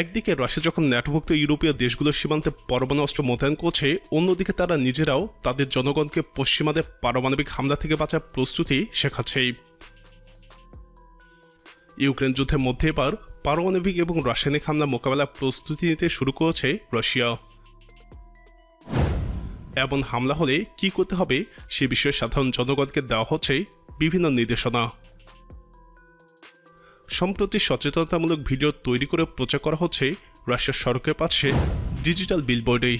একদিকে রাশিয়া যখন ন্যাটোভুক্ত ইউরোপীয় দেশগুলোর সীমান্তে পরমাণু অস্ত্র মোতায়েন করছে, অন্যদিকে তারা নিজেরাও তাদের জনগণকে পশ্চিমাদের পারমাণবিক হামলা থেকে বাঁচার প্রস্তুতি শেখাচ্ছে। ইউক্রেন যুদ্ধের মধ্যে এবার পারমাণবিক এবং রাসায়নিক হামলা মোকাবেলার প্রস্তুতি নিতে শুরু করেছে রাশিয়া। এমন হামলা হলে কি করতে হবে সে বিষয়ে সাধারণ জনগণকে দেওয়া হচ্ছে বিভিন্ন নির্দেশনা। সম্প্রতি সচেতনতামূলক ভিডিও তৈরি করে প্রচার করা হচ্ছে রাশিয়ার সড়কের পাশে ডিজিটাল বিলবোর্ডে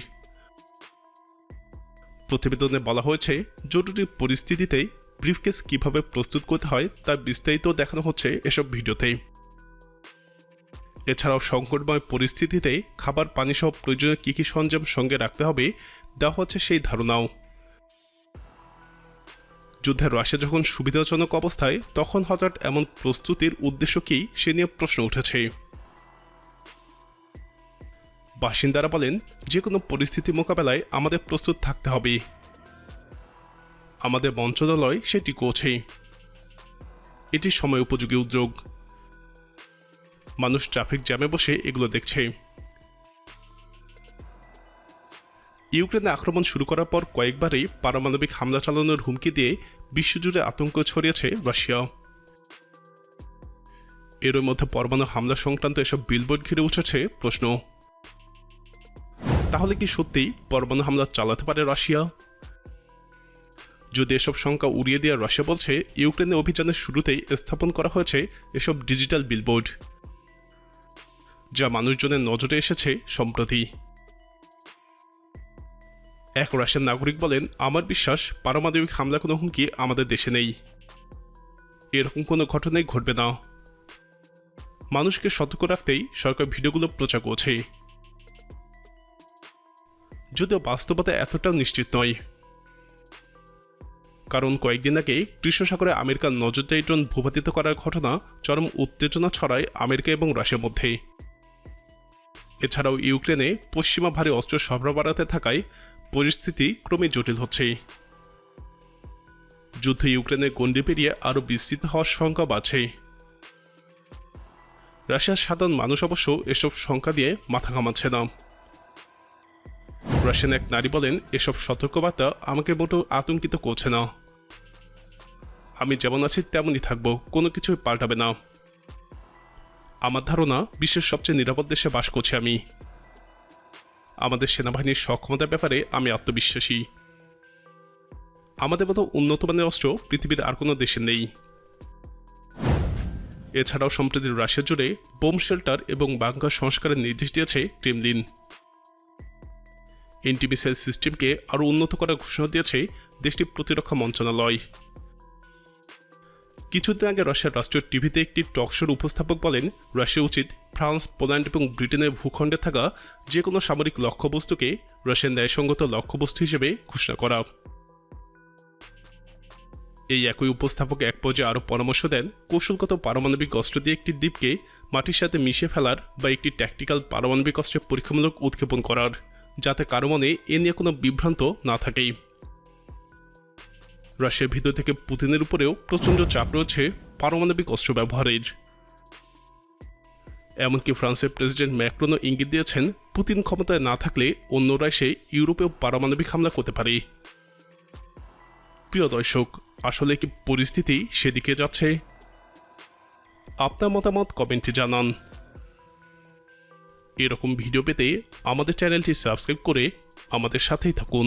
প্রতিবেদনে বলা হয়েছে, জরুরি পরিস্থিতিতে ব্রিফকেস কীভাবে প্রস্তুত করতে হয় তার বিস্তারিত দেখানো হচ্ছে এসব ভিডিওতে। এছাড়াও সংকটময় পরিস্থিতিতে খাবার পানি সহ প্রয়োজনীয় কী কী সরঞ্জাম সঙ্গে রাখতে হবে, দেওয়া হচ্ছে সেই ধারণাও। যুদ্ধে রাশিয়া যখন সুবিধাজনক অবস্থায়, তখন হঠাৎ এমন প্রস্তুতির উদ্দেশ্য কি সে নিয়ে প্রশ্ন উঠেছে। বাসিন্দারা বলেন যে কোনো পরিস্থিতি মোকাবেলায় আমাদের প্রস্তুত থাকতে হবে। আমাদের মন্ত্রণালয় সেটি করছে। এটি সময় উপযোগী উদ্যোগ। মানুষ ট্রাফিক জ্যামে বসে এগুলো দেখছে। ইউক্রেনে আক্রমণ শুরু করার পর কয়েকবারই পারমাণবিক হামলা চালানোর হুমকি দিয়ে বিশ্বজুড়ে আতঙ্ক ছড়িয়েছে রাশিয়া। এর মধ্যে পরমাণু হামলা সংক্রান্ত এসব বিলবোর্ড ঘিরে উঠেছে প্রশ্ন। তাহলে কি সত্যিই পরমাণু হামলা চালাতে পারে রাশিয়া? যদি এসব সংখ্যা উড়িয়ে দিয়ে রাশিয়া বলছে, ইউক্রেনে অভিযানের শুরুতেই স্থাপন করা হয়েছে এসব ডিজিটাল বিলবোর্ড, যা মানুষজনের নজরে এসেছে সম্প্রতি। এক রাশিয়ান নাগরিক বলেন, আমার বিশ্বাস পারমাণবিক হামলা কোনো হুমকি আমাদের দেশে নেই। এরকম কোনো ঘটনাই ঘটবে না। মানুষকে সতর্ক রাখতেই সরকার ভিডিওগুলো প্রচার করছে। যদিও বাস্তবতা এতটাও নিশ্চিত নয়। কারণ কয়েকদিন আগে কৃষ্ণ সাগরে আমেরিকার নজরদারি ড্রোন ভূপাতিত করার ঘটনা চরম উত্তেজনা ছড়ায় আমেরিকা এবং রাশিয়ার মধ্যে। এছাড়াও ইউক্রেনে পশ্চিমা ভারী অস্ত্র সরবরাহ বাড়াতে থাকায় পরিস্থিতি ক্রমে জটিল হচ্ছে যুদ্ধ ইউক্রেনের গণ্ডি পেরিয়ে আরও বিস্তৃত হওয়ার সংখ্যা বাড়ছে। রাশিয়ার সাধারণ মানুষ অবশ্য এসব সংখ্যা দিয়ে মাথা ঘামাচ্ছে না। রাশিয়ান এক নারী বলেন, এসব সতর্কবার্তা আমাকে মোটেও আতঙ্কিত করছে না। আমি যেমন আছি, তেমনই থাকব, কোনো কিছুই পাল্টাবে না। আমার ধারণা, বিশ্বের সবচেয়ে নিরাপদ দেশে বাস করছি আমি। আমাদের সেনাবাহিনীর সক্ষমতার ব্যাপারে আমি আত্মবিশ্বাসী। আমাদের মতো উন্নত মানের অস্ত্র পৃথিবীর আর কোনো দেশে নেই। এছাড়াও সম্প্রতি রাশিয়া জুড়ে বোম শেল্টার এবং বাংকার সংস্কারের নির্দেশ দিয়েছে ক্রেমলিন। এনটিমিসাইল সিস্টেমকে আরও উন্নত করার ঘোষণা দিয়েছে দেশটির প্রতিরক্ষা মন্ত্রণালয়। কিছুদিন আগে রাশিয়ার রাষ্ট্রীয় টিভিতে একটি টক শোর উপস্থাপক বলেন, রাশিয়া উচিত ফ্রান্স, পোল্যান্ড এবং ব্রিটেনের ভূখণ্ডে থাকা যে কোনো সামরিক লক্ষ্যবস্তুকে রাশিয়ার ন্যায়সঙ্গত লক্ষ্যবস্তু হিসেবে ঘোষণা করা। এই একই উপস্থাপক এক পর্যায়ে আরও পরামর্শ দেন, কৌশলগত পারমাণবিক অস্ত্র দিয়ে একটি দ্বীপকে মাটির সাথে মিশে ফেলার বা একটি ট্যাকটিক্যাল পারমাণবিক অস্ত্রের পরীক্ষামূলক উৎক্ষেপণ করার, যাতে কারও মনে এ নিয়ে কোনো বিভ্রান্ত না থাকেই। রাশিয়ার ভিতর থেকে পুতিনের উপরেও প্রচণ্ড চাপ রয়েছে পারমাণবিক অস্ত্র ব্যবহারের। এমনকি ফ্রান্সের প্রেসিডেন্ট ম্যাক্রোনও ইঙ্গিত দিয়েছেন, পুতিন ক্ষমতায় না থাকলে অন্যরা এসে ইউরোপেও পারমাণবিক হামলা করতে পারে। প্রিয় দর্শক, আসলে কি পরিস্থিতি সেদিকে যাচ্ছে? আপনার মতামত কমেন্টে জানান। এরকম ভিডিও পেতে আমাদের চ্যানেলটি সাবস্ক্রাইব করে আমাদের সাথেই থাকুন।